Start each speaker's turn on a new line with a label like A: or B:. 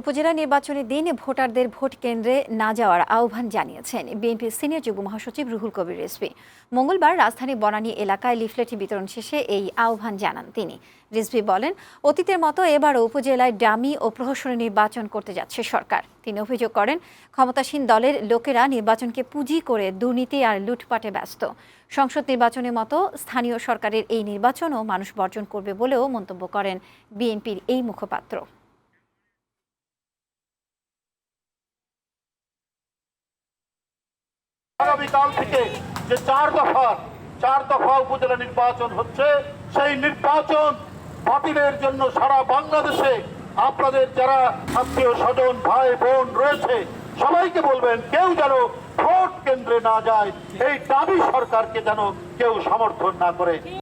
A: উপজেলা নির্বাচনের দিন ভোটারদের ভোট কেন্দ্রে না যাওয়ার আহ্বান জানিয়েছেন বিএনপির সিনিয়র যুগ্ম মহাসচিব রুহুল কবির রেসবি মঙ্গলবার রাজধানী বনানী এলাকায় লিফলেট বিতরণ শেষে এই আহ্বান জানান তিনি রিজভি বলেন অতীতের মতো এবারও উপজেলায় ডামি ও প্রহসনী নির্বাচন করতে যাচ্ছে সরকার তিনি অভিযোগ করেন ক্ষমতাসীন দলের লোকেরা নির্বাচনকে পুঁজি করে দুর্নীতি আর লুটপাটে ব্যস্ত সংসদ নির্বাচনের মতো স্থানীয় সরকারের এই নির্বাচনও মানুষ বর্জন করবে বলেও মন্তব্য করেন বিএনপির এই মুখপাত্র
B: আগামীকাল থেকে যে চার দফার চার দফা উপজেলা নির্বাচন হচ্ছে সেই নির্বাচন বাতিলের জন্য সারা বাংলাদেশে আপনাদের যারা আত্মীয় স্বজন ভাই বোন রয়েছে সবাইকে বলবেন কেউ যেন ভোট কেন্দ্রে না যায় এই দাবি সরকারকে যেন কেউ সমর্থন না করে